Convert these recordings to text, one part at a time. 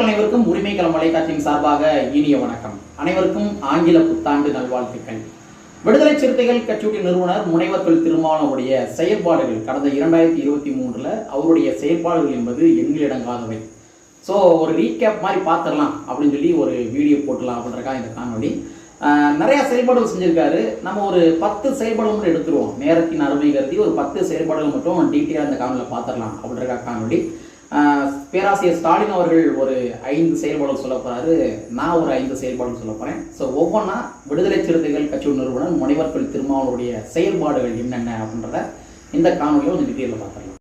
நேயர்கள் அனைவருக்கும் உரிமைக்களம் வலைக்காட்சியின் சார்பாக இனிய வணக்கம். அனைவருக்கும் ஆங்கில புத்தாண்டு நல்வாழ்த்துக்கள். விடுதலை சிறுத்தைகள் கட்சியுடைய நிறுவனர் முனைவர் தொல் திருமாவளவுடைய செயல்பாடுகள் கடந்த இரண்டாயிரத்தி இருபத்தி மூன்றுல அவருடைய செயல்பாடுகள் என்பது எண்ணிலடங்காதவை ஸோ ஒரு ரீகேப் மாதிரி பார்த்துடலாம் அப்படின்னு சொல்லி ஒரு வீடியோ போட்டலாம் அப்படின்றக்கா இந்த காணொலி நிறையா நிறைய செயல்பாடுகள் செஞ்சிருக்காரு. நம்ம ஒரு பத்து செயல்பாடுகள் மட்டும் எடுத்துருவோம். நேரத்தின் அருமை கருதி ஒரு பத்து செயல்பாடுகள் மட்டும் டீட்டெயிலாக இந்த காணொலியில் பார்த்துடலாம் அப்படின்றக்கா காணொலி பேராசிரியர் ஸ்டாலின் அவர்கள் ஒரு ஐந்து செயல்பாடுகள் சொல்ல போறாரு. நான் ஒரு ஐந்து செயல்பாடுகள் சொல்ல போறேன். ஸோ ஒவ்வொன்றா விடுதலை சிறுத்தைகள் கட்சி நிறுவனர் முனைவர்கள் திருமாவளுடைய செயல்பாடுகள் என்னென்ன அப்படின்றத இந்த காணொலியை கொஞ்சம் டீட்டெயிலில் பார்த்துடலாம்.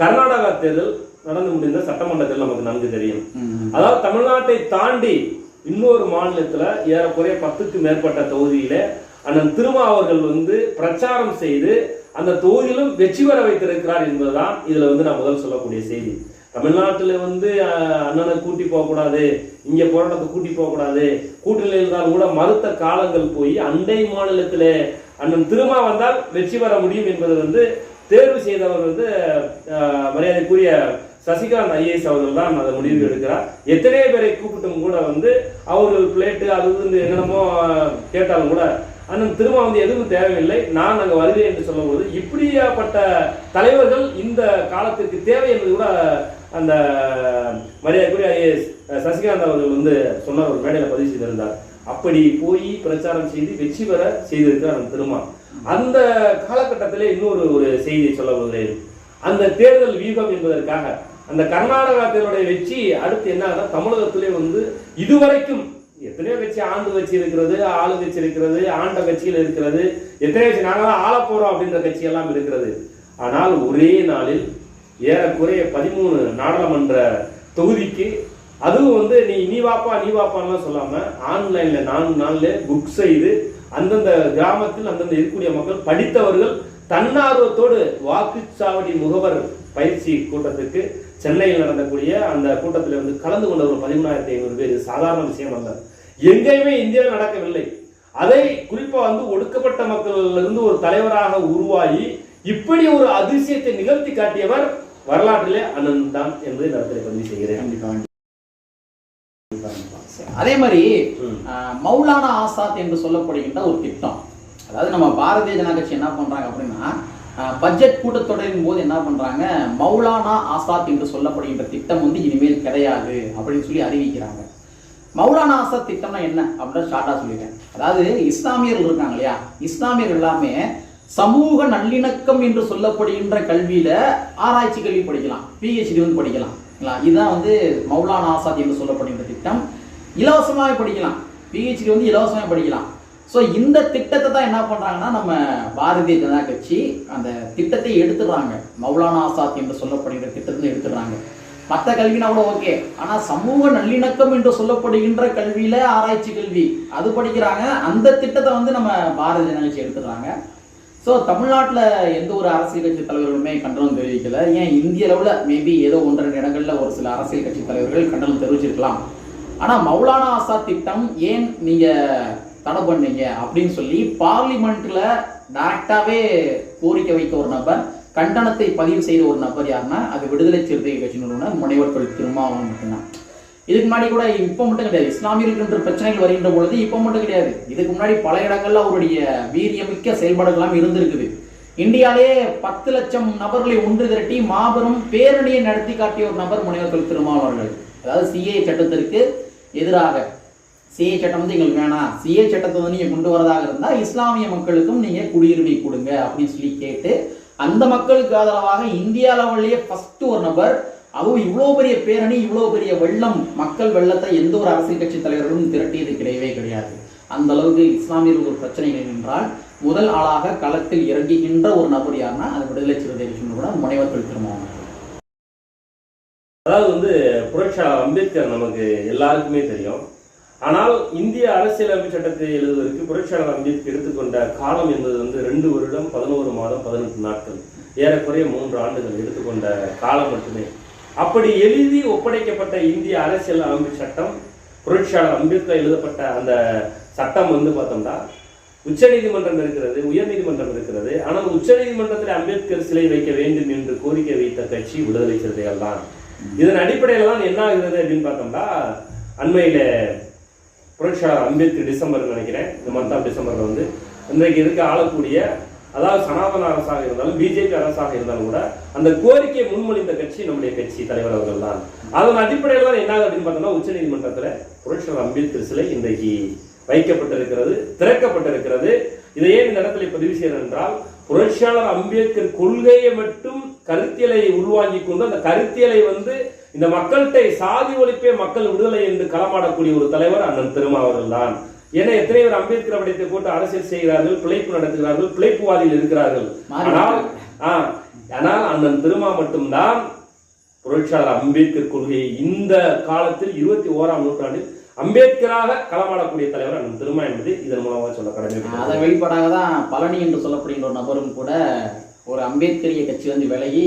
கர்நாடகா தேர்தல் நடந்து முடிந்த சட்டமன்றத்தில் நமக்கு நன்கு தெரியும். அதாவது தமிழ்நாட்டை தாண்டி இன்னொரு மாநிலத்துல ஏறக்குறைய பத்துக்கு மேற்பட்ட தொகுதியில அண்ணன் திருமா அவர்கள் வந்து பிரச்சாரம் செய்து அந்த தொகுதியிலும் வெற்றி பெற வைத்திருக்கிறார் என்பதுதான் இதுல வந்து நான் முதல் சொல்லக்கூடிய செய்தி. தமிழ்நாட்டில் வந்து அண்ணனை கூட்டி போக கூடாது இங்க போராட்டத்தை கூட்டி போக கூடாது கூட்டணியில் இருந்தால் கூட மறுத்த காலங்கள் போய் அண்டை மாநிலத்திலே அண்ணன் திருமா வந்தால் வெற்றி பெற முடியும் என்பது வந்து தேர்வு செய்தவர் வந்து மரியாதைக்குரிய சசிகாந்த் ஐஏஎஸ் அவர்கள் தான் அதை முடிவு எடுக்கிறார். எத்தனையோ பேரை கூப்பிட்டும் கூட வந்து அவர்கள் பிளேட்டு அது என்னென்னமோ கேட்டாலும் கூட அண்ணன் திரும்ப வந்து எதுவும் தேவையில்லை. நான் அங்கே வருவேன் என்று சொல்லும்போது இப்படியாப்பட்ட தலைவர்கள் இந்த காலத்திற்கு தேவை என்பது கூட அந்த மரியாதைக்குரிய ஐஏஎஸ் சசிகாந்த் அவர்கள் வந்து சொன்னார் ஒரு மேடையில் பதிவு செய்திருந்தார். அப்படி போய் பிரச்சாரம் செய்து வெற்றி பெற செய்திருக்கிறார் அந்த திருமா அந்த காலகட்டத்திலே இன்னொரு ஒரு செய்தியை சொல்ல போகிறேன் அந்த தேர்தல் வியூகம் என்பதற்காக அந்த கர்நாடகா தேர்தலுடைய வெற்றி அடுத்து என்ன தமிழகத்திலே வந்து இதுவரைக்கும் எத்தனையோ கட்சி ஆண்டு கட்சி இருக்கிறது ஆளு கட்சி இருக்கிறது ஆண்ட கட்சியில் இருக்கிறது எத்தனை கட்சி நாங்களாம் ஆள போறோம் அப்படின்ற கட்சி எல்லாம் இருக்கிறது. ஆனால் ஒரே நாளில் ஏறக்குறைய பதிமூணு நாடாளுமன்ற தொகுதிக்கு அதுவும் வந்து நீ நீ வாப்பா நீ வாப்பான்லாம் சொல்லாம ஆன்லைன்ல நான்கு நாள்ல புக் செய்து அந்தந்த கிராமத்தில் அந்தந்த இருக்கக்கூடிய மக்கள் படித்தவர்கள் தன்னார்வத்தோடு வாக்குச்சாவடி முகவர் பயிற்சி கூட்டத்துக்கு சென்னையில் நடந்தக்கூடிய அந்த கூட்டத்தில் வந்து கலந்து கொண்டவர்கள் பதிமூணாயிரத்தி ஐநூறு பேர். சாதாரண விஷயம் அல்ல. எங்கேயுமே இந்தியாவில் நடக்கவில்லை. அதை குறிப்பா வந்து ஒடுக்கப்பட்ட மக்களில் இருந்து ஒரு தலைவராக உருவாகி இப்படி ஒரு அதிசயத்தை நிகழ்த்தி காட்டியவர் வரலாற்றிலே அண்ணன் தான் என்பதை நான் இடத்திலே பதிவு செய்கிறேன். அதே மாதிரி மௌலானா ஆசாத் என்று சொல்லப்படுகின்ற ஒரு திட்டம். அதாவது நம்ம பாரதிய ஜனதா கட்சி என்ன பண்றாங்க அப்படின்னா பட்ஜெட் கூட்டத்தொடரின் போது என்ன பண்றாங்க மௌலானா ஆசாத் என்று சொல்லப்படுகின்ற திட்டம் வந்து இனிமேல் கிடையாது அப்படின்னு சொல்லி அறிவிக்கிறாங்க. மௌலானா ஆசாத் திட்டம்னா என்ன? அப்படின்னு ஷார்ட்டா சொல்லிட்டேன். அதாவது இஸ்லாமியர்கள் இருக்காங்க இல்லையா? இஸ்லாமியர்கள் எல்லாமே சமூக நல்லிணக்கம் என்று சொல்லப்படுகின்ற கல்வியில ஆராய்ச்சி கல்வி படிக்கலாம். பிஹெச்டி வந்து படிக்கலாம். இதுதான் வந்து மௌலானா ஆசாத் என்று சொல்லப்படுகின்ற திட்டம். இலவசமாக படிக்கலாம். பிஹெச்டி வந்து இலவசமாக படிக்கலாம். ஸோ இந்த திட்டத்தை தான் என்ன பண்ணுறாங்கன்னா நம்ம பாரதிய ஜனதா கட்சி அந்த திட்டத்தை எடுத்துடுறாங்க. மௌலானா ஆசாத் என்று சொல்லப்படுகிற திட்டத்தை எடுத்துடுறாங்க. மற்ற கல்வினா கூட ஓகே ஆனா சமூக நல்லிணக்கம் என்று சொல்லப்படுகின்ற கல்வியில ஆராய்ச்சி கல்வி. அது படிக்கிறாங்க. அந்த திட்டத்தை வந்து நம்ம பாரதிய ஜனதா கட்சி எடுத்துடுறாங்க ஸோ தமிழ்நாட்டில் எந்த ஒரு அரசியல் கட்சி தலைவர்களுமே கண்டனம் தெரிவிக்கல. ஏன்? இந்திய அளவில் மேபி ஏதோ ஒன்று ரெண்டு இடங்களில் ஒரு சில அரசியல் கட்சி தலைவர்கள் கண்டனம் தெரிவிச்சிருக்கலாம். ஆனால் மௌலானா ஆசாத் திட்டம் ஏன் நீங்கள் தடை பண்ணீங்க? அப்படின்னு சொல்லி பார்லிமெண்ட்டில் டைரக்டாவே கோரிக்கை வைத்த ஒரு நபர் கண்டனத்தை பதிவு செய்த ஒரு நபர் யாருன்னா அது விடுதலை சிறுத்தை கட்சி நிறுவனர் முனைவர் தொழில் திருமாவளவன் மட்டும்தான். இதுக்கு முன்னாடி கூட இப்போ மட்டும் கிடையாது. இஸ்லாமியர்களுக்கு பிரச்சனைகள் வருகின்ற பொழுது இப்போ மட்டும் கிடையாது. இதுக்கு முன்னாடி பல இடங்கள்ல அவருடைய வீரியமிக்க செயல்பாடுகள்லாம் இருந்திருக்குது. இந்தியாவிலே பத்து லட்சம் நபர்களை ஒன்று திரட்டி மாபெரும் பேரணியை நடத்தி காட்டிய ஒரு நபர் முனைவர் தொழில் திருமாவளவர்கள் அதாவது சிஏ சட்டத்திற்கு எதிராக. சிஏ சட்டம் வந்து எங்களுக்கு வேணாம். சிஏ சட்டத்தை வந்து நீங்க கொண்டு வரதாக இருந்தா இஸ்லாமிய மக்களுக்கும் நீங்க குடியுரிமை கொடுங்க அப்படின்னு சொல்லி கேட்டு அந்த மக்களுக்கு ஆதரவாக இந்திய அளவிலேயே ஃபர்ஸ்ட் ஒரு நபர் அதுவும் இவ்வளோ பெரிய பேரணி இவ்வளோ பெரிய வெள்ளம் மக்கள் வெள்ளத்தை எந்த ஒரு அரசியல் கட்சி தலைவர்களும் திரட்டியது கிடையவே கிடையாது. அந்த அளவுக்கு இஸ்லாமியர்கள் ஒரு பிரச்சனைகள் என்றால் முதல் ஆளாக களத்தில் இறங்குகின்ற ஒரு நபர் யாருன்னா அது விடுதலை சிறுத்தைகள் கூட முனைவர் திருமாவளவன். அதாவது வந்து புரட்சியாளர் அம்பேத்கர் நமக்கு எல்லாருக்குமே தெரியும். ஆனால் இந்திய அரசியலமைப்பு சட்டத்தை எழுதுவதற்கு புரட்சியாளர் அம்பேத்கர் எடுத்துக்கொண்ட காலம் என்பது வந்து ரெண்டு வருடம் பதினோரு மாதம் பதினெட்டு நாட்கள். ஏறக்குறைய மூன்று ஆண்டுகள் எடுத்துக்கொண்ட காலம் மட்டுமே. அப்படி எழுதி ஒப்படைக்கப்பட்ட இந்திய அரசியல் அமைப்பு சட்டம் புரட்சியாளர் அம்பேத்கர் எழுதப்பட்ட அந்த சட்டம் வந்து பார்த்தோம்னா உச்சநீதிமன்றம் இருக்கிறது உயர்நீதிமன்றம் இருக்கிறது. ஆனால் உச்சநீதிமன்றத்தில் அம்பேத்கர் சிலை வைக்க வேண்டும் என்று கோரிக்கை வைத்த கட்சி விடுதலை சிறுத்தைகள் தான் இதன் அடிப்படையில் தான் என்ன ஆகிறது அப்படின்னு பார்த்தோம்னா அண்மையில புரட்சியாளர் அம்பேத்கர் டிசம்பர் நினைக்கிறேன். இந்த மந்த் ஆஃப் டிசம்பரில் வந்து. இன்றைக்கு இருக்க ஆளக்கூடிய அதாவது சனாதன அரசாக இருந்தாலும் பிஜேபி அரசாக இருந்தாலும் கூட அந்த கோரிக்கையை முன்மொழிந்த கட்சி நம்முடைய கட்சி தலைவர் அவர்கள் தான் அதன் அடிப்படையில் தான் என்ன ஆகுது அப்படின்னு பார்த்தோம்னா உச்சநீதிமன்றத்தில் புரட்சியாளர் அம்பேத்கர் சிலை இன்றைக்கு வைக்கப்பட்டிருக்கிறது திறக்கப்பட்டிருக்கிறது. இதை ஏன் இந்த இடத்துல பதிவு செய்யணும் என்றால் புரட்சியாளர் அம்பேத்கர் கொள்கையை மட்டும் கருத்தியலை உருவாக்கி கொண்டு அந்த கருத்தியலை வந்து இந்த மக்கள்கிட்ட சாதி ஒழிப்பே மக்கள் விடுதலை என்று களமாடக்கூடிய ஒரு தலைவர் அண்ணன் திருமாவர்கள் தான். ஏன்னா எத்தனை பேர் அம்பேத்கர் படத்தை போட்டு அரசியல் செய்கிறார்கள் பிழைப்பு நடத்துகிறார்கள் பிழைப்புவாதிகள் இருக்கிறார்கள். ஆனால் ஆனால் அண்ணன் திருமா மட்டும்தான் புரட்சியாளர் அம்பேத்கர் கொள்கையை இந்த காலத்தில் இருபத்தி ஓராம் நூற்றாண்டில் அம்பேத்கராக களமாடக்கூடிய தலைவர் அண்ணன் திருமா என்பது இதன் மூலமாக சொல்ல கடமை அதன் வெளிப்பாடாக தான் பழனி என்று சொல்லப்படுகின்ற ஒரு நபரும் கூட ஒரு அம்பேத்கரிய கட்சி வந்து விலகி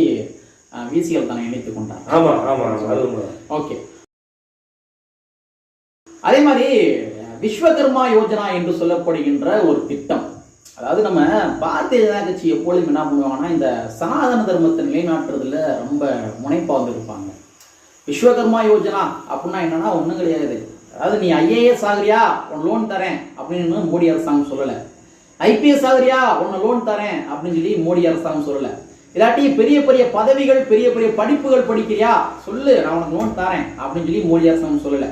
விசிஎல் தன்னை இணைத்துக் கொண்டார். ஆமா ஆமா. ஓகே அதே மாதிரி விஸ்வகர்மா யோஜனா என்று சொல்லப்படுகின்ற ஒரு திட்டம். அதாவது நம்ம பாரதிய ஜனதா கட்சி எப்பொழுதும் என்ன பண்ணுவாங்கன்னா இந்த சனாதன தர்மத்தை நிலைநாட்டுறதுல ரொம்ப முனைப்பா வந்து இருப்பாங்க விஸ்வகர்மா யோஜனா அப்படின்னா என்னன்னா ஒன்றும் கிடையாது. அதாவது நீ ஐஏஎஸ் ஆகுறியா உன் லோன் தரேன் அப்படின்னு மோடி அரசாங்கம் சொல்லலை. ஐபிஎஸ் ஆகுறியா உன்னை லோன் தரேன் அப்படின்னு சொல்லி மோடி அரசாங்கம் சொல்லலை. இல்லாட்டி பெரிய பெரிய பதவிகள் பெரிய பெரிய படிப்புகள் படிக்கிறியா? சொல்லு நான் உனக்கு லோன் தரேன் அப்படின்னு சொல்லி மோடி அரசாங்கம் சொல்லலை.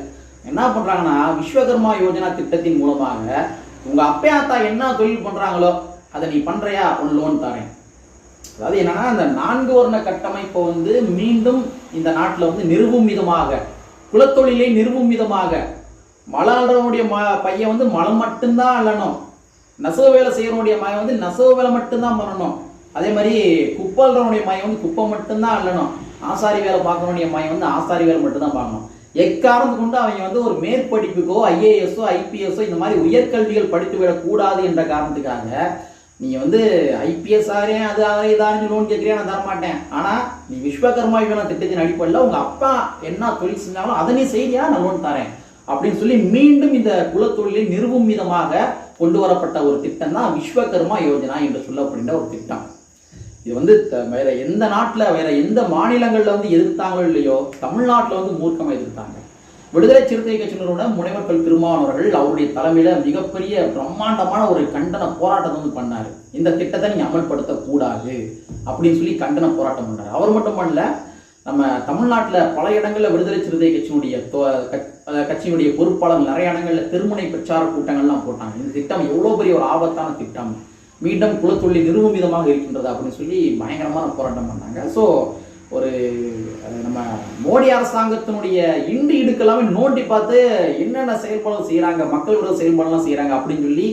என்ன பண்றாங்கன்னா விஸ்வகர்மா யோஜனா திட்டத்தின் மூலமாக உங்க அப்பா அத்தா என்ன தொழில் பண்றாங்களோ அதை நீ பண்றியா? உன் லோன் தரேன். அதாவது என்னன்னா அந்த நான்கு வர்ண கட்டமைப்பை வந்து மீண்டும் இந்த நாட்டில் வந்து நிறுவும் விதமாக குலத்தொழிலை நிறுவும் விதமாக மலருடைய ம பையன் வந்து மலம் மட்டும்தான் அல்லணும் நெசவு வேலை செய்யறவனுடைய மகன் வந்து நெசவு வேலை மட்டும்தான் பண்ணணும். அதே மாதிரி குப்பல்றவனுடைய மகன் வந்து குப்பை மட்டும்தான் அள்ளணும் ஆசாரி வேலை பார்க்கறவனுடைய மகன் வந்து ஆசாரி வேலை மட்டும்தான் பார்க்கணும். எக்காரணத்து கொண்டு அவங்க வந்து ஒரு மேற்படிப்புக்கோ ஐஏஎஸ்ஸோ ஐபிஎஸோ இந்த மாதிரி உயர்கல்விகள் படித்து விடக்கூடாது என்ற காரணத்துக்காக நீ வந்து ஐபிஎஸ் ஆகிறேன் அது ஆகிறேன் இதான்னு லோன் கேட்குறியா நான் தரமாட்டேன். ஆனால் நீ விஸ்வகர்மா யோஜனா திட்டத்தின் அடிப்படையில் உங்கள் அப்பா என்ன தொழில் செஞ்சாலும் அதை நீ செய்தியா நான் லோன் தரேன். அப்படின்னு சொல்லி மீண்டும் இந்த குலத்தொழிலை நிறுவும் விதமாக கொண்டு வரப்பட்ட ஒரு திட்டம் தான் விஸ்வகர்மா யோஜனா என்று சொல்லப்படுகின்ற ஒரு திட்டம். இது வந்து த- வேற எந்த நாட்டில் வேற எந்த மாநிலங்களில் வந்து எதிர்த்தாங்களோ இல்லையோ தமிழ்நாட்டில் வந்து மூர்க்கமாக எதிர்த்தாங்க. விடுதலை சிறுத்தை கட்சியினரோட முனைவர்கள் திருமாவனவர்கள் அவருடைய தலைமையில மிகப்பெரிய பிரம்மாண்டமான ஒரு கண்டன போராட்டத்தை வந்து பண்ணாரு. இந்த திட்டத்தை நீங்க அமல்படுத்தக்கூடாது அப்படின்னு சொல்லி கண்டன போராட்டம் பண்ணாரு. அவர் மட்டும் பண்ணல நம்ம தமிழ்நாட்டில் பல இடங்களில் விடுதலை சிறுத்தை கட்சியினுடைய கட்சியினுடைய பொறுப்பாளர் நிறைய இடங்களில் திருமுனை பிரச்சார கூட்டங்கள்லாம் போட்டாங்க. இந்த திட்டம் எவ்வளோ பெரிய ஒரு ஆபத்தான திட்டம். மீண்டும் குலத்தொழில் நிறுவும் விதமாக இருக்கின்றது அப்படின்னு சொல்லி பயங்கரமான போராட்டம் பண்ணாங்க. ஸோ ஒரு நம்ம மோடி அரசாங்கத்தினுடைய இண்டு இடுக்கெல்லாமே நோண்டி பார்த்து என்னென்ன செயல்பாடுகள் செய்கிறாங்க மக்கள் விரோத செயல்பாடுலாம் செய்கிறாங்க அப்படின்னு சொல்லி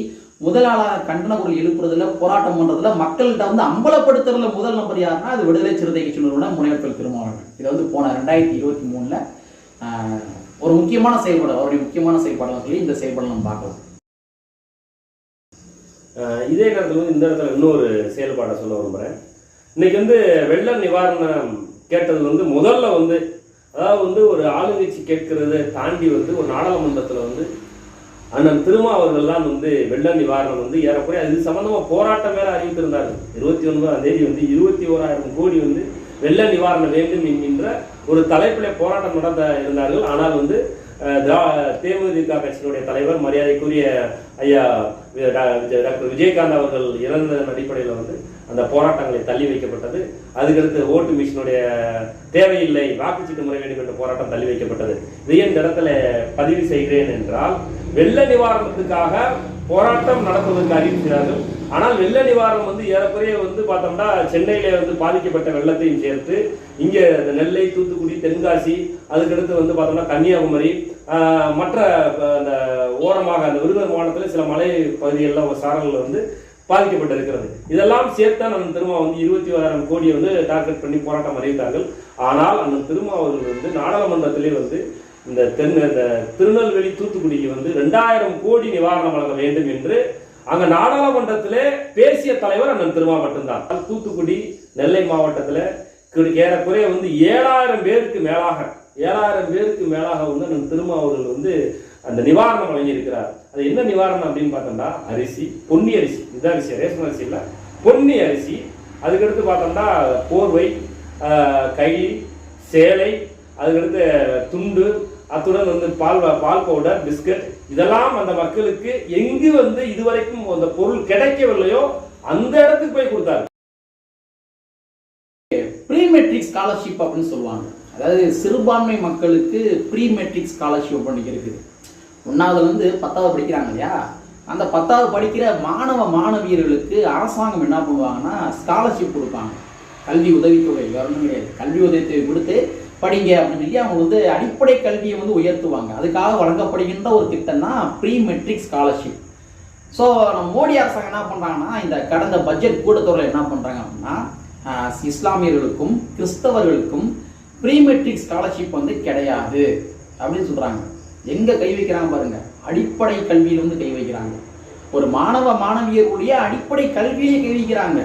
முதலாளர் கண்டன குரல் எழுப்புறதுல போராட்டம் பண்றதுல மக்கள்கிட்ட வந்து அம்பலப்படுத்துறதுல முதல் நம்பர் யாருன்னா அது விடுதலை சிறுத்தை கட்சியினரோட முனைவர்கள் திருமாவளவன் இது வந்து போன ரெண்டாயிரத்தி இருபத்தி மூணுல ஒரு முக்கியமான செயல்பாடு அவருடைய முக்கியமான செயல்பாடுலாம் சொல்லி இந்த செயல்பாடு நம்ம பார்க்கலாம். இதே நேரத்தில் வந்து இந்த இடத்துல இன்னொரு செயல்பாடை சொல்ல விரும்புகிறேன் இன்னைக்கு வந்து வெள்ள நிவாரணம் கேட்டது வந்து முதல்ல வந்து அதாவது வந்து ஒரு ஆளுங்கட்சி கேட்கிறத தாண்டி வந்து ஒரு நாடாளுமன்றத்தில் வந்து அண்ணன் திருமா அவர்கள்லாம் வந்து வெள்ள நிவாரணம் வந்து ஏறக்குறைய அது சம்மந்தமாக போராட்டம் வேற அறிவித்திருந்தார் இருபத்தி ஒன்பதாம் தேதி வந்து இருபத்தி ஓராயிரம் கோடி வந்து வெள்ள நிவாரணம் வேண்டும் என்கின்ற ஒரு தலைப்பிலே போராட்டம் நடந்த இருந்தார்கள். ஆனால் வந்து திரா- தேமுதிக கட்சியினுடைய தலைவர் மரியாதைக்குரிய ஐயா டாக்டர் விஜயகாந்த் அவர்கள் இறந்ததன் அடிப்படையில் வந்து அந்த போராட்டங்களை தள்ளி வைக்கப்பட்டது. அதுக்கடுத்து ஓட்டு மிஷினுடைய தேவையில்லை வாக்குச்சீட்டு முறை வேண்டும் என்ற போராட்டம் தள்ளி வைக்கப்பட்டது. இதை இந்த இடத்துல பதிவு செய்கிறேன் என்றால் வெள்ள நிவாரணத்துக்காக போராட்டம் நடத்துவதற்கு அறிவிக்கிறார்கள். ஆனால் வெள்ள நிவாரணம் வந்து ஏறக்குறைய வந்து பார்த்தோம்னா சென்னையில வந்து பாதிக்கப்பட்ட வெள்ளத்தையும் சேர்த்து இங்க இந்த நெல்லை தூத்துக்குடி தென்காசி அதுக்கடுத்து வந்து பார்த்தோம்னா கன்னியாகுமரி மற்ற அந்த ஓரமாக அந்த விருதுநகர் மாவட்டத்தில் சில மலை பகுதிகளில் சாரல்கள் வந்து பாதிக்கப்பட்டிருக்கிறது. இதெல்லாம் சேர்த்து நம்ம திருமா வந்து இருபத்தி ஓராயிரம் கோடியை வந்து டார்கெட் பண்ணி போராட்டம் அறிவித்தார்கள் ஆனால் அந்த திருமா அவர்கள் வந்து நாடாளுமன்றத்திலே வந்து இந்த தென் இந்த திருநெல்வேலி தூத்துக்குடிக்கு வந்து ரெண்டாயிரம் கோடி நிவாரணம் வழங்க வேண்டும் என்று அங்க நாடாளுமன்றத்திலே பேசிய தலைவர் அண்ணன் திருமா மட்டும்தான் தூத்துக்குடி நெல்லை மாவட்டத்தில் ஏறக்குறைய வந்து ஏழாயிரம் பேருக்கு மேலாக ஏழாயிரம் பேருக்கு மேலாக வந்து அண்ணன் திருமா அவர்கள் வந்து அந்த நிவாரணம் வழங்கியிருக்கிறார். அது என்ன நிவாரணம் அப்படின்னு பார்த்தோம்னா அரிசி பொன்னி அரிசி. இந்த அரிசி ரேஷன் அரிசி இல்லை. பொன்னி அரிசி. அதுக்கடுத்து பார்த்தோம்னா போர்வை கை சேலை அதுக்கடுத்து துண்டு அத்துடன் வந்து பால் பால் பவுடர் பிஸ்கட் இதெல்லாம் அந்த மக்களுக்கு எங்கு வந்து இதுவரைக்கும் அந்த பொருள் கிடைக்கவில்லையோ அந்த இடத்துக்கு போய் கொடுத்தாரு ப்ரீ மெட்ரிக் ஸ்காலர்ஷிப் அப்படின்னு சொல்லுவாங்க. அதாவது சிறுபான்மை மக்களுக்கு ப்ரீ மெட்ரிக் ஸ்காலர்ஷிப் அப்படின்னு இருக்குது. ஒன்றாவதுல இருந்து பத்தாவது படிக்கிறாங்க இல்லையா? அந்த பத்தாவது படிக்கிற மாணவ மாணவியர்களுக்கு அரசாங்கம் என்ன பண்ணுவாங்கன்னா ஸ்காலர்ஷிப் கொடுப்பாங்க. கல்வி உதவித்தொகை வரணும் கிடையாது கல்வி உதவித்தொகை கொடுத்து படிங்க அப்படின்னு சொல்லி அவங்க வந்து அடிப்படை கல்வியை வந்து உயர்த்துவாங்க. அதுக்காக வழங்கப்படுகின்ற ஒரு திட்டம் தான் ப்ரீ மெட்ரிக் ஸ்காலர்ஷிப் ஸோ நம்ம மோடி அரசாங்கம் என்ன பண்ணுறாங்கன்னா இந்த கடந்த பட்ஜெட் கூட்டத்தொடரில் என்ன பண்ணுறாங்க அப்படின்னா இஸ்லாமியர்களுக்கும் கிறிஸ்தவர்களுக்கும் ப்ரீ மெட்ரிக் ஸ்காலர்ஷிப் வந்து கிடையாது அப்படின்னு சொல்கிறாங்க எங்கே கை வைக்கிறாங்க பாருங்கள் அடிப்படை கல்வியில் வந்து கை வைக்கிறாங்க. ஒரு மாணவ மாணவியருடைய அடிப்படை கல்வியை கை வைக்கிறாங்க.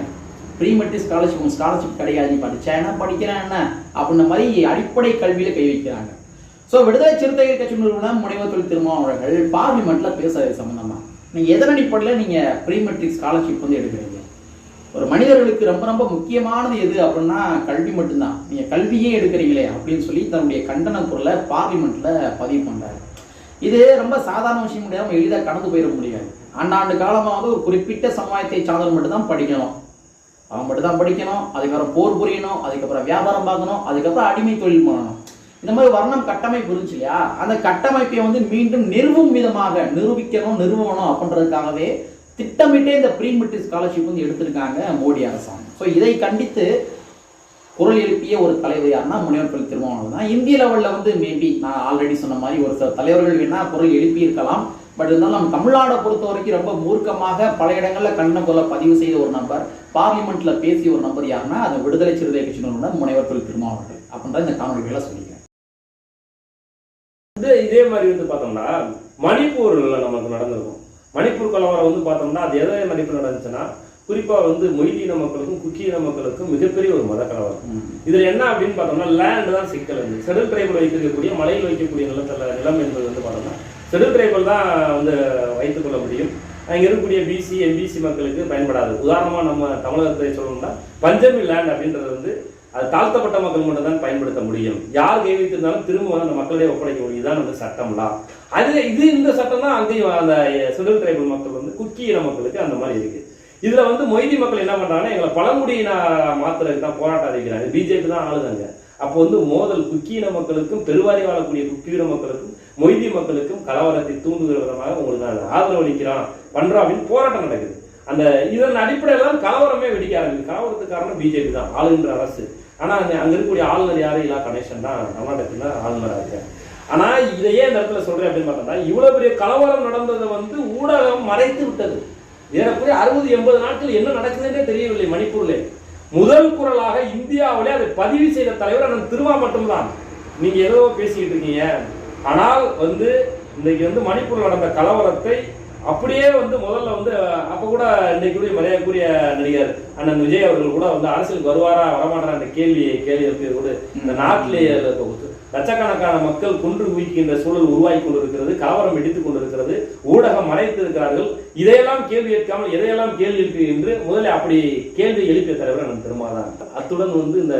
ப்ரீ மெட்ரிக் ஸ்காலர்ஷிப் ஸ்காலர்ஷிப் கிடையாது. நீ என்ன படிக்கிறேன் என்ன? அப்படின்ற மாதிரி அடிப்படை கல்வியில் கை வைக்கிறாங்க. ஸோ விடுதலை சிறுத்தைகள் கட்சி நிறுவனம் முனைவர் தொழில் திருமாவளவன் அவர்கள் பார்லிமெண்ட்ல பேசுறது சம்பந்தமா? நீங்க எதன் அடிப்படையில் நீங்க ப்ரீ மெட்ரிக் ஸ்காலர்ஷிப் வந்து எடுக்கிறீங்க? ஒரு மனிதர்களுக்கு ரொம்ப ரொம்ப முக்கியமானது எது அப்படின்னா கல்வி மட்டும்தான். நீங்க கல்வியே எடுக்கிறீங்களே அப்படின்னு சொல்லி தன்னுடைய கண்டன குரலை பார்லிமெண்ட்ல பதிவு பண்றாரு. இது ரொம்ப சாதாரண விஷயம் முடியாது எளிதாக கடந்து போயிட முடியாது. ஆண்டாண்டு காலமாக ஒரு குறிப்பிட்ட சமுதாயத்தை சார்ந்தவங்க மட்டும்தான் படிக்கணும். அவன் மட்டும் தான் படிக்கணும் அதுக்கப்புறம் போர் புரியணும் அதுக்கப்புறம் வியாபாரம் பார்க்கணும் அதுக்கப்புறம் அடிமை தொழில் பண்ணணும். இந்த மாதிரி வர்ணம் கட்டமைப்பு இருந்துச்சு இல்லையா? அந்த கட்டமைப்பை வந்து மீண்டும் நிறுவும் விதமாக நிரூபிக்கணும் நிறுவனம் அப்படின்றதுக்காகவே திட்டமிட்டே இந்த ப்ரீ மெட்ரிக் ஸ்காலர்ஷிப் வந்து எடுத்திருக்காங்க மோடி அரசாங்கம். ஸோ இதை கண்டித்து குரல் எழுப்பிய ஒரு தலைவர் யாருன்னா முனைவர் தொழில் திருமாவளவன் தான். இந்திய லெவலில் வந்து மேபி நான் ஆல்ரெடி சொன்ன மாதிரி ஒரு சில தலைவர்கள் வேணா குரல் எழுப்பி இருக்கலாம் பட் இருந்தாலும் நம்ம தமிழ்நாடை பொறுத்த வரைக்கும் ரொம்ப மூர்க்கமாக பல இடங்கள்ல கண்டன குரலை பதிவு செய்த ஒரு நபர் பார்லிமெண்ட்ல பேசிய ஒரு நபர் யாருன்னா அது விடுதலை சிறுத்தை கட்சி நிறுவனர் முனைவர் தொழில் திருமாவளவன் அப்படின்ற இந்த காணொலிகளை சொல்லிக்கிறேன். இது இதே மாதிரி வந்து பார்த்தோம்னா மணிப்பூர்ல நமக்கு நடந்திருக்கும். மணிப்பூர் கலவரம் வந்து பார்த்தோம்னா அது எதை மதிப்பு நடந்துச்சுன்னா குறிப்பா வந்து மொய்தீன மக்களுக்கும் குக்கியின மக்களுக்கும் மிகப்பெரிய ஒரு மத கலவரம். இதுல என்ன அப்படின்னு பார்த்தோம்னா லேண்ட் தான் சிக்கல் வந்து. செடில் ட்ரைபல் வைத்திருக்கக்கூடிய மலையில் வைக்கக்கூடிய நிலத்துல நிலம் என்பது வந்து பார்த்தோம்னா செடில் தான் வந்து வைத்துக் கொள்ள முடியும். அங்கே இருக்கக்கூடிய பிசி எம்பிசி மக்களுக்கு பயன்படாது. உதாரணமாக நம்ம தமிழகத்தை சொல்லணும்னா பஞ்சமி லேண்ட் அப்படின்றது வந்து அது தாழ்த்தப்பட்ட மக்கள் மட்டும் தான் பயன்படுத்த முடியும். யார் கேவித்திருந்தாலும் திரும்ப வந்து அந்த மக்களே ஒப்படைக்க முடியுதான் அந்த சட்டம்லாம். அது இது இந்த சட்டம் தான் அங்கேயும் அந்த செடில் ட்ரைபல் மக்கள் வந்து குக்கியின மக்களுக்கு அந்த மாதிரி இருக்கு. இதுல வந்து மொய்தி மக்கள் என்ன பண்றாங்கன்னா எங்களை பழங்குடியின மாத்திரக்கு தான் போராட்டம் அறிவிக்கிறாங்க பிஜேபி தான் ஆளுதாங்க. அப்போ வந்து மோதல் குக்கியின மக்களுக்கும் பெருவாரி வாழக்கூடிய குக்கியின மக்களுக்கும் மொய்தி மக்களுக்கும் கலவரத்தை தூண்டுகிற விதமாக உங்களுக்கு நான் ஆதரவு அளிக்கிறான் பண்றோம் அப்படின்னு போராட்டம் நடக்குது. அந்த இதன் அடிப்படையெல்லாம் தான் கலவரமே வெடிக்க ஆரம்பிக்குது. கலவரத்துக்கு காரணம் பிஜேபி தான் ஆளுகின்ற அரசு. ஆனா அங்க அங்க இருக்கக்கூடிய ஆளுநர் யாரும் இல்லா கணேசன் தான். கர்நாடகத்துல ஆளுநராக இருக்காரு. ஆனா இதையே இந்த இடத்துல சொல்றேன் அப்படின்னு பார்த்தோம்னா இவ்வளவு பெரிய கலவரம் நடந்ததை வந்து ஊடகம் மறைத்து விட்டது. ஏறக்குறைய அறுபது எண்பது நாட்கள் என்ன நடக்குதுன்னே தெரியவில்லை மணிப்பூர்ல. முதல் குரலாக இந்தியாவிலே அதை பதிவு செய்த தலைவர் அண்ணன் திருமா மட்டும்தான் நீங்க ஏதோ பேசிக்கிட்டு இருக்கீங்க. ஆனால் வந்து இன்னைக்கு வந்து மணிப்பூர்ல நடந்த கலவரத்தை அப்படியே வந்து முதல்ல வந்து அப்ப கூட இன்னைக்கு கூட மரியாதைக்குரிய நடிகர் அண்ணன் விஜய் அவர்கள் கூட வந்து அரசியலுக்கு வருவாரா வரமாட்டாரா என்ற கேள்வி கேள்வி இருக்கு கூட இந்த நாட்டிலே லட்சக்கணக்கான மக்கள் கொன்று குவிக்கின்ற சூழல் உருவாகி கொண்டிருக்கிறது கலவரம் வெடித்துக் கொண்டிருக்கிறது ஊடகம் மறைத்திருக்கிறார்கள். இதையெல்லாம் கேள்வி கேட்காமல் எதையெல்லாம் கேள்வி இருக்கு என்று முதலில் அப்படி கேள்வி எழுப்பிய தலைவர் நம்ம திருமாதான். அத்துடன் வந்து இந்த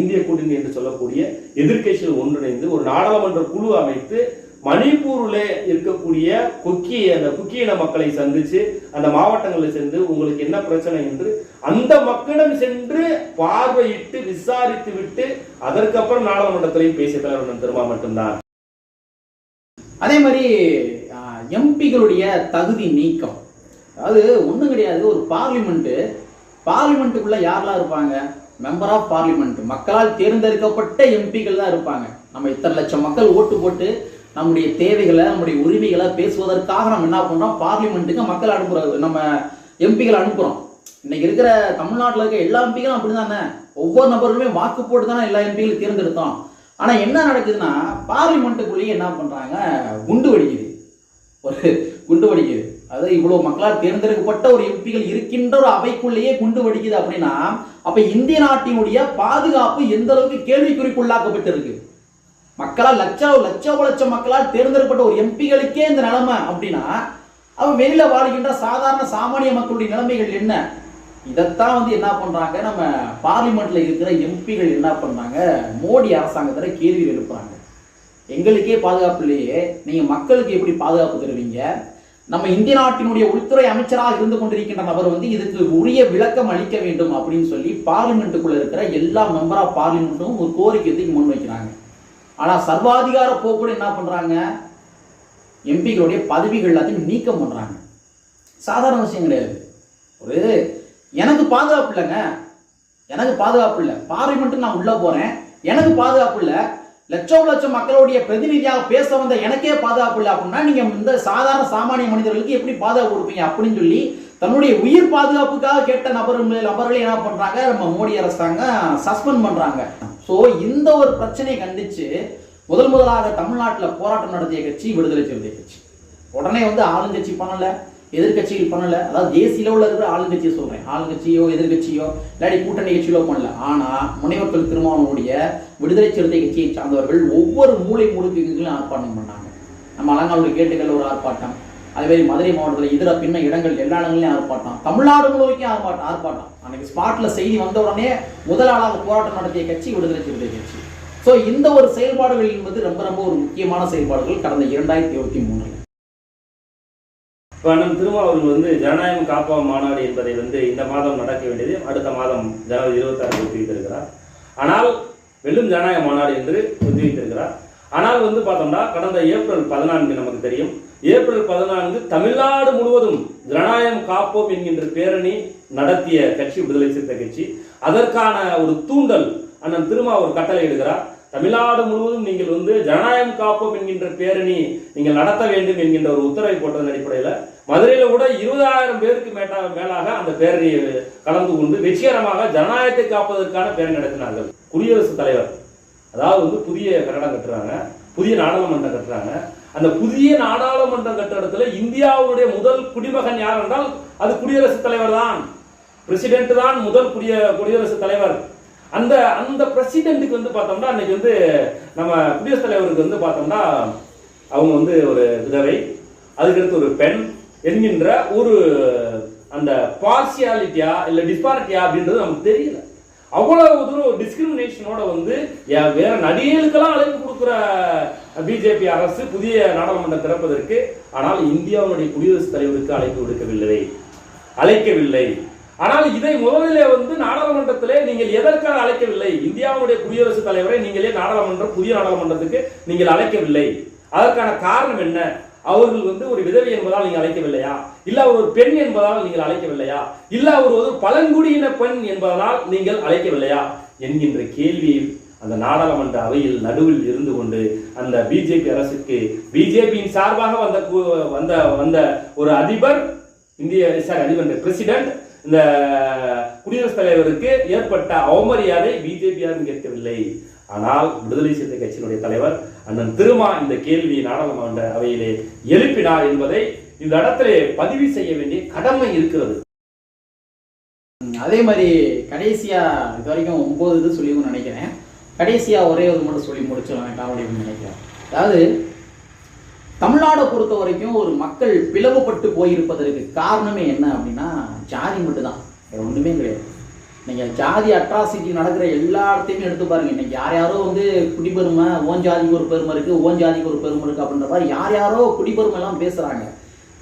இந்திய கூட்டணி என்று சொல்லக்கூடிய எதிர்க்கட்சிகள் ஒன்றிணைந்து ஒரு நாடாளுமன்ற குழு அமைத்து மணிப்பூரில் இருக்கக்கூடிய குக்கி அந்த குக்கியின மக்களை சந்திச்சு அந்த மாவட்டங்களில் சென்று உங்களுக்கு என்ன பிரச்சனை என்று அந்த மக்களிடம் சென்று பார்வையிட்டு விசாரித்து விட்டு அதற்கப்புறம் நாடாளுமன்றத்திலையும் பேசிய தலைவர் திருமா மட்டும்தான். அதே மாதிரி எம்பிகளுடைய தகுதி நீக்கம். அதாவது ஒன்றும் கிடையாது ஒரு பார்லிமெண்ட்டு. பார்லிமெண்ட்டுக்குள்ள யாரெல்லாம் இருப்பாங்க? மெம்பர் ஆஃப் பார்லிமெண்ட் மக்களால் தேர்ந்தெடுக்கப்பட்ட எம்பிகள் தான் இருப்பாங்க. நம்ம இத்தனை லட்சம் மக்கள் ஓட்டு போட்டு நம்முடைய தேவைகளை நம்முடைய உரிமைகளை பேசுவதற்காக நம்ம என்ன பண்ணுறோம் பார்லிமெண்ட்டுக்கு மக்கள் அனுப்புறது நம்ம எம்பிகளை அனுப்புகிறோம் இன்னைக்கு இருக்கிற தமிழ்நாட்டில் இருக்க எல்லா எம்பிகளும் அப்படிதானே? ஒவ்வொரு நபர்களுமே வாக்கு போட்டு தானே எல்லா எம்பிகளும் தேர்ந்தெடுத்தோம். ஆனால் என்ன நடக்குதுன்னா பார்லிமெண்ட்டுக்குள்ளேயே என்ன பண்ணுறாங்க குண்டு வெடிக்குது. ஒரு குண்டு வெடிக்குது. அதாவது இவ்வளோ மக்களால் தேர்ந்தெடுக்கப்பட்ட ஒரு எம்பிகள் இருக்கின்ற ஒரு அவைக்குள்ளேயே குண்டு வெடிக்குது அப்படின்னா அப்போ இந்திய நாட்டினுடைய பாதுகாப்பு எந்த அளவுக்கு கேள்விக்குறிக்குள்ளாக்கப்பட்டிருக்கு? மக்களால் லட்சம் லட்சம் லட்சம் மக்களால் தேர்ந்தெடுக்கப்பட்ட ஒரு எம்பிகளுக்கே இந்த நிலைமை அப்படின்னா அவன் வெளியில வாழ்கின்ற சாதாரண சாமானிய மக்களுடைய நிலைமைகள் என்ன? இதைத்தான் வந்து என்ன பண்றாங்க? நம்ம பார்லிமெண்ட்ல இருக்கிற எம்பிகள் என்ன பண்றாங்க? மோடி அரசாங்கத்துல கேள்வி எழுப்புறாங்க. எங்களுக்கே பாதுகாப்பு இல்லையே. நீங்க மக்களுக்கு எப்படி பாதுகாப்பு தருவீங்க? நம்ம இந்திய நாட்டினுடைய உள்துறை அமைச்சராக இருந்து கொண்டிருக்கின்ற நபர் வந்து இதுக்கு உரிய விளக்கம் அளிக்க வேண்டும் அப்படின்னு சொல்லி பார்லிமெண்ட்டுக்குள்ள இருக்கிற எல்லா மெம்பர் ஆஃப் பார்லிமெண்ட்டும் ஒரு கோரிக்கை தூக்கி முன் வைக்கிறாங்க. ஆனால் சர்வாதிகார போக்குல என்ன பண்ணுறாங்க எம்பிகளுடைய பதவிகள் எல்லாத்தையும் நீக்கம் பண்ணுறாங்க சாதாரண விஷயம் கிடையாது. ஒரு எனக்கு பாதுகாப்பு இல்லைங்க. எனக்கு பாதுகாப்பு இல்லை. பார்லிமெண்ட்டு நான் உள்ளே போகிறேன் எனக்கு பாதுகாப்பு இல்லை. லட்சம் லட்சம் மக்களுடைய பிரதிநிதியாக பேச வந்த எனக்கே பாதுகாப்பு இல்லை அப்படின்னா நீங்கள் இந்த சாதாரண சாமானிய மனிதர்களுக்கு எப்படி பாதுகாப்பு கொடுப்பீங்க அப்படின்னு சொல்லி தன்னுடைய உயிர் பாதுகாப்புக்காக கேட்ட நபர் நபர்களை என்ன பண்ணுறாங்க நம்ம மோடி அரசாங்கம் சஸ்பெண்ட் பண்ணுறாங்க ஸோ இந்த ஒரு பிரச்சனையை கண்டிச்சு முதல் முதலாக தமிழ்நாட்டில் போராட்டம் நடத்திய கட்சி விடுதலை சிறுத்தை கட்சி. உடனே வந்து ஆளுங்கட்சி பண்ணலை எதிர்க்கட்சிகள் பண்ணலை. அதாவது தேசிய லெவலில் இருக்கிற ஆளுங்கட்சியை சொல்றேன். ஆளுங்கட்சியோ எதிர்க்கட்சியோ இல்லாட்டி கூட்டணி கட்சியிலோ பண்ணல. ஆனால் முனைவர்கள் திருமாவனுடைய விடுதலை சிறுத்தை கட்சியை சார்ந்தவர்கள் ஒவ்வொரு மூலை முடுக்குகளையும் ஆர்ப்பாட்டம் பண்ணாங்க. நம்ம அலங்காவுடைய கேட்டுகள் ஒரு ஆர்ப்பாட்டம். அதே மதுரை மாவட்டத்தில் இதர பின்ன இடங்கள் எல்லா இடங்களையும் ஆர்ப்பாட்டம். தமிழ்நாடு முழுவதுக்கும் ஆர்ப்பாட்டம் ஆர்ப்பாட்டம். அன்னைக்கு ஸ்பாட்டில் செய்தி வந்த உடனே முதல் ஆளாக போராட்டம் நடத்திய கட்சி விடுதலை சிறுத்தை கட்சி. ஸோ இந்த ஒரு செயல்பாடுகள் என்பது ரொம்ப ரொம்ப ஒரு முக்கியமான செயல்பாடுகள் கடந்த இரண்டாயிரத்தி இருபத்தி மூணில் இப்போ நம் திருமாவளவன் வந்து ஜனநாயகம் காப்போம் மாநாடு என்பதை வந்து இந்த மாதம் நடக்க வேண்டியது. அடுத்த மாதம் ஜனவரி இருபத்தாறு ஒத்திவித்திருக்கிறார் ஆனால் வெல்லும் ஜனநாயக மாநாடு என்று ஒத்திவித்திருக்கிறார் ஆனால் வந்து பார்த்தோம்னா கடந்த ஏப்ரல் பதினான்கு நமக்கு தெரியும். ஏப்ரல் பதினான்கு தமிழ்நாடு முழுவதும் ஜனநாயகம் காப்போம் என்கின்ற பேரணி நடத்திய கட்சி விடுதலை சிறுத்தை கட்சி. அதற்கான ஒரு தூண்டல் அண்ணன் திருமா ஒரு கட்டளை இடுகிறார். தமிழ்நாடு முழுவதும் நீங்கள் வந்து ஜனநாயகம் காப்போம் என்கின்ற பேரணி நீங்கள் நடத்த வேண்டும் என்கின்ற ஒரு உத்தரவை போட்டதன் அடிப்படையில் மதுரையில் கூட இருபதாயிரம் பேருக்கு மேட்டா மேலாக அந்த பேரணியை கலந்து கொண்டு வெற்றிகரமாக ஜனநாயகத்தை காப்பதற்கான பேரணி நடத்தினார்கள். குடியரசுத் தலைவர். அதாவது வந்து புதிய கட்டடம் கட்டுறாங்க புதிய நாடாளுமன்றம் கட்டுறாங்க. அந்த புதிய நாடாளுமன்ற கட்டடத்தில் இந்தியாவுடைய முதல் குடிமகன் யார் என்றால் அது குடியரசுத் தலைவர் தான். பிரசிடென்ட் தான் முதல் குடிய குடியரசுத் தலைவர். அந்த அந்த பிரசிடென்ட்டுக்கு வந்து பார்த்தோம்னா அன்னைக்கு வந்து நம்ம குடியரசுத் தலைவருக்கு வந்து பார்த்தோம்னா அவங்க வந்து ஒரு விதவை அதுக்கடுத்து ஒரு பெண் என்கின்ற ஒரு அந்த பார்சியாலிட்டியா இல்லை டிஸ்பாரிட்டியா அப்படின்றது நமக்கு தெரியல. அவ்வளவு தூரம் டிஸ்கிரிமினேஷனோட வந்து வேற நடிகைகளுக்கெல்லாம் அழைப்பு கொடுக்குற பிஜேபி அரசு புதிய நாடாளுமன்றம் திறப்பதற்கு ஆனால் இந்தியாவுடைய குடியரசுத் தலைவருக்கு அழைப்பு விடுக்கவில்லை. அழைக்கவில்லை. ஆனால் இதை முதலிலே வந்து நாடாளுமன்றத்திலே நீங்கள் எதற்காக அழைக்கவில்லை? இந்தியாவுடைய குடியரசுத் தலைவரை நீங்களே நாடாளுமன்றம் புதிய நாடாளுமன்றத்துக்கு நீங்கள் அழைக்கவில்லை. அதற்கான காரணம் என்ன? அவர்கள் வந்து ஒரு விதவை என்பதால் நீங்கள் அழைக்கவில்லையா? இல்ல அவர் ஒரு பெண் என்பதால் நீங்கள் அழைக்கவில்லையா? இல்ல அவர் ஒரு பழங்குடியின பெண் என்பதனால் நீங்கள் அழைக்கவில்லையா? என்கின்ற கேள்வியை அந்த நாடாளுமன்ற அவையில் நடுவில் இருந்து கொண்டு அந்த பிஜேபி அரசுக்கு பிஜேபியின் சார்பாக வந்த கு- வந்த வந்த ஒரு அதிபர் இந்திய சாரி அதிபர் பிரசிடென்ட் இந்த குடியரசுத் தலைவருக்கு ஏற்பட்ட அவமரியாதை பிஜேபியாரும் கேட்கவில்லை. ஆனால் விடுதலை சிறுத்தை கட்சியினுடைய தலைவர் அண்ணன் திருமா இந்த கேள்வியை நாடாளுமன்ற அவையிலே எழுப்பினார் என்பதை இந்த இடத்திலே பதிவு செய்ய வேண்டிய கடமை இருக்கிறது. அதே மாதிரி கடைசியா இது வரைக்கும் ஒன்பது இது சொல்லியும் நினைக்கிறேன். கடைசியா ஒரே ஒரு மட்டும் சொல்லி முடிச்சிடலாம் காவடின்னு நினைக்கிறேன். அதாவது தமிழ்நாடை பொறுத்த வரைக்கும் ஒரு மக்கள் பிளவுபட்டு போயிருப்பதற்கு காரணமே என்ன அப்படின்னா ஜாதி மட்டும்தான். வேற கிடையாது. நீங்கள் ஜாதி அட்ராசிட்டி நடக்கிற எல்லா இடத்தையுமே எடுத்து பாருங்க. இன்னைக்கு யார் யாரோ வந்து குடிபெருமை ஓன் ஜாதிக்கு ஒரு பெருமை இருக்கு ஓன் ஜாதிக்கு ஒரு பெருமை இருக்கு அப்படின்ற மாதிரி யார் யாரோ குடிபெருமை எல்லாம் பேசுறாங்க.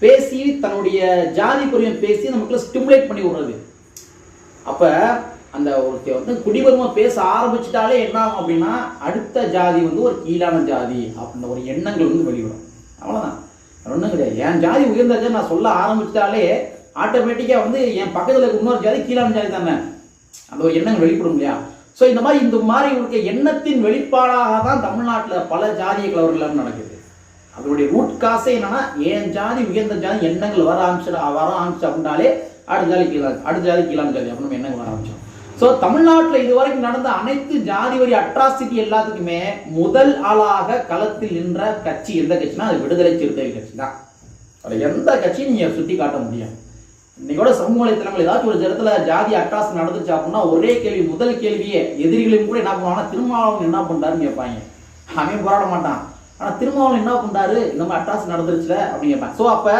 பேசி தன்னுடைய ஜாதி புரியும் பேசி நமக்குள்ள ஸ்டிமுலேட் பண்ணி விடுறது. அப்ப அந்த ஒருத்தி வந்து குடிபெருமை பேச ஆரம்பிச்சிட்டாலே என்ன ஆகும் அப்படின்னா அடுத்த ஜாதி வந்து ஒரு கீழான ஜாதி அப்படின்ற ஒரு எண்ணங்கள் வந்து வெளிவிடும் அவ்வளவுதான். வேற ஒண்ணும் கிடையாது. என் ஜாதி உயர்ந்ததை நான் சொல்ல ஆரம்பிச்சிட்டாலே ஆட்டோமேட்டிக்கா வந்து என் பக்கத்துல இருக்க இன்னொரு ஜாதி கீழான ஜாதி தானே. அந்த ஒரு எண்ணங்கள் வெளிப்படும் இல்லையா? ஸோ இந்த மாதிரி இந்த மாதிரி இருக்க எண்ணத்தின் வெளிப்பாடாக தான் தமிழ்நாட்டில் பல ஜாதிய கலவரங்கள் நடக்குது. அதனுடைய ரூட் காசே என்னன்னா ஏன் ஜாதி உயர்ந்த ஜாதி எண்ணங்கள் வர ஆரம்பிச்சு வர ஆரம்பிச்சு அப்படின்னாலே அடுத்த ஜாதி கீழே அடுத்த ஜாதி கீழான ஜாதி அப்படின்னு எண்ணங்கள் வர ஆரம்பிச்சோம் ஸோ தமிழ்நாட்டில் இது வரைக்கும் நடந்த அனைத்து ஜாதி வரி அட்ராசிட்டி எல்லாத்துக்குமே முதல் ஆளாக களத்தில் நின்ற கட்சி எந்த கட்சினா அது விடுதலை சிறுத்தைகள் கட்சி தான். அதில் எந்த கட்சியும் நீங்கள் சுட்டி காட்ட இன்னைக்கு கூட சமூக வலைத்தளங்கள் ஏதாச்சும் ஒரு இடத்துல ஜாதி அட்டாஸ் நடந்துச்சு அப்படின்னா ஒரே கேள்வி முதல் கேள்வியே எதிரிகளையும் கூட என்ன பண்ணுவாங்கன்னா திருமாவளவன் என்ன பண்றாருன்னு கேட்பாங்க. அவன் போராட மாட்டான். ஆனா திருமாவளவன் என்ன பண்றாரு? இந்த மாதிரி அட்டாஸ் நடந்துருச்சுல அப்படின்னு கேட்பான். ஸோ அப்ப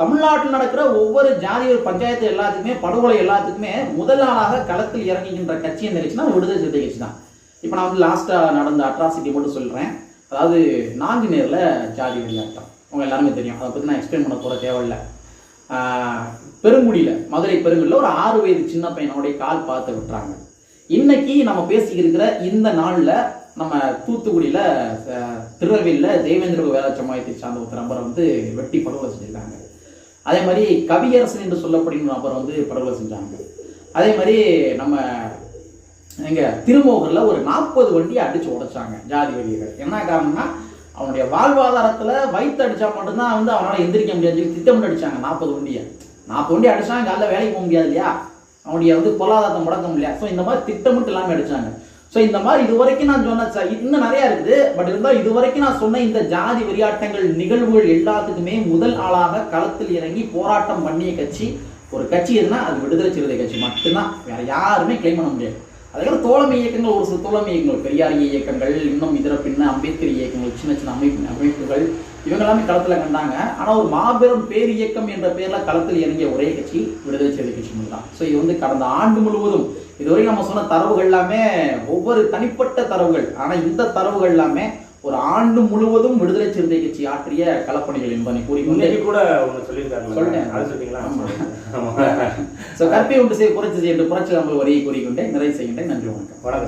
தமிழ்நாட்டில் நடக்கிற ஒவ்வொரு ஜாதி ஒரு பஞ்சாயத்து எல்லாத்துக்குமே படுகொலை எல்லாத்துக்குமே முதல் ஆளாக களத்தில் இறங்குகின்ற கட்சி என்ன கட்சினா விடுதலை சிறுத்தை கட்சி தான். இப்போ நான் வந்து லாஸ்ட்டாக நடந்த அட்ராசிட்டி மட்டும் சொல்கிறேன் அதாவது நாங்குநேரில் ஜாதி விளையாட்டம். உங்க எல்லாருமே தெரியும். அதை பற்றி நான் எக்ஸ்பிளைன் பண்ண போகிற தேவையில்லை. பெருங்குடியில் மதுரை பெருங்குடியில் ஒரு ஆறு வயது சின்ன பையனுடைய கால் பார்த்து விட்டுறாங்க. இன்னைக்கு நம்ம பேசிக்கிருக்கிற இந்த நாளில் நம்ம தூத்துக்குடியில் திருநெல்வேலியில் தேவேந்திர வேளாச்சமாயத்தை சார்ந்த ஒரு நபரை வந்து வெட்டி படுகொலை செஞ்சிருக்காங்க. அதே மாதிரி கவியரசன் என்று சொல்லப்படுகிற நபர் வந்து படுகொலை செஞ்சாங்க. அதே மாதிரி நம்ம எங்க திருமோகரில் ஒரு நாற்பது வண்டியை அடித்து உடைச்சாங்க ஜாதி வெறியர்கள் என்ன காரணம்னா அவனுடைய வாழ்வாதாரத்தில் வயிற்று அடித்தா மட்டும்தான் வந்து அவனால் எந்திரிக்க முடியாது திட்டமிட்டு அடிச்சாங்க. நாற்பது வண்டியை. நாற்பது வண்டி அடிச்சாங்க காலைல வேலைக்கு போக முடியாது இல்லையா? அவனுடைய வந்து பொருளாதாரத்தை முடக்க முடியல. ஸோ இந்த மாதிரி திட்டமிட்டு எல்லாமே அடித்தாங்க ஸோ இந்த மாதிரி இது வரைக்கும் நான் சொன்ன இன்னும் நிறையா இருக்குது. பட் இருந்தால் இது வரைக்கும் நான் சொன்ன இந்த ஜாதி விளையாட்டங்கள் நிகழ்வுகள் எல்லாத்துக்குமே முதல் ஆளாக களத்தில் இறங்கி போராட்டம் பண்ணிய கட்சி. ஒரு கட்சி எதுனா அது விடுதலை சிறுத்தை கட்சி மட்டும்தான். வேற யாருமே கிளைம் பண்ண முடியாது. அதுக்கப்புறம் தோழமை இயக்கங்கள் ஒரு சில தோழமை இயக்கங்கள் பெரியாரிய இயக்கங்கள் இன்னும் இதர பின்ன அம்பேத்கர் இயக்கங்கள் சின்ன சின்ன அமைப்பு அமைப்புகள் இவங்க எல்லாமே களத்தில் கண்டாங்க. ஆனால் ஒரு மாபெரும் பேர் இயக்கம் என்ற பேரில் களத்தில் இறங்கிய ஒரே கட்சி விடுதலை சிறுத்தை கட்சி மட்டும்தான். ஸோ இது வந்து கடந்த ஆண்டு முழுவதும் இதுவரைக்கும் நம்ம சொன்ன தரவுகள் எல்லாமே ஒவ்வொரு தனிப்பட்ட தரவுகள். ஆனால் இந்த தரவுகள் எல்லாமே ஒரு ஆண்டு முழுவதும் விடுதலை சிறுத்தை கட்சி ஆற்றிய களப்பணிகள் என்பதை கூறிக்கொண்டு இன்னைக்கு கூட ஒண்ணு சொல்லியிருக்காங்க. சொல்லிட்டேன். அது ஸோ கற்பை உண்டு செய்ய குறைச்சி செய்ய புரட்சி நம்ம வரியை கூறிக்கொண்டே நிறைவு செய்கின்றேன். நன்றி வணக்கம். வணக்கம்.